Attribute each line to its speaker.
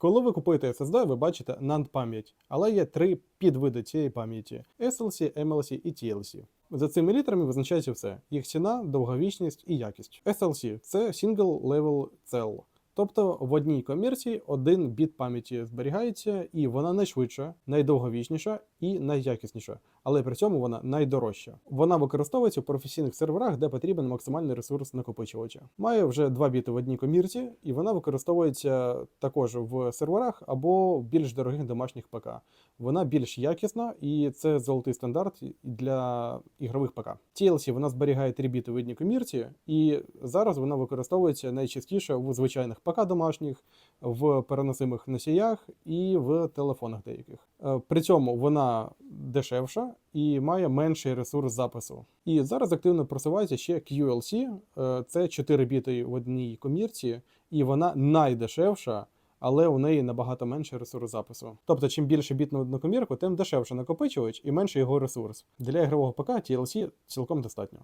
Speaker 1: Коли ви купуєте SSD, ви бачите NAND пам'ять, але є три підвиди цієї пам'яті: SLC, MLC і TLC. За цими літерами визначається все: їх ціна, довговічність і якість. SLC це Single Level Cell. Тобто в одній комірці один біт пам'яті зберігається, і вона найшвидша, найдовговічніша і найякісніша, але при цьому вона найдорожча. Вона використовується у професійних серверах, де потрібен максимальний ресурс накопичувача. Має вже два біти в одній комірці, і вона використовується також в серверах або в більш дорогих домашніх ПК. Вона більш якісна, і це золотий стандарт для ігрових ПК. TLC вона зберігає 3 біти в одній комірці, і зараз вона використовується найчастіше в звичайних ПК домашніх, в переносимих носіях і в телефонах деяких. Е, При цьому вона дешевша і має менший ресурс запису. І зараз активно просувається ще QLC, е, це 4 біти в одній комірці, і вона найдешевша. Але у неї набагато менший ресурс запису. Тобто, чим більше біт на одну комірку, тим дешевше накопичувач і менший його ресурс. Для ігрового ПК TLC цілком достатньо.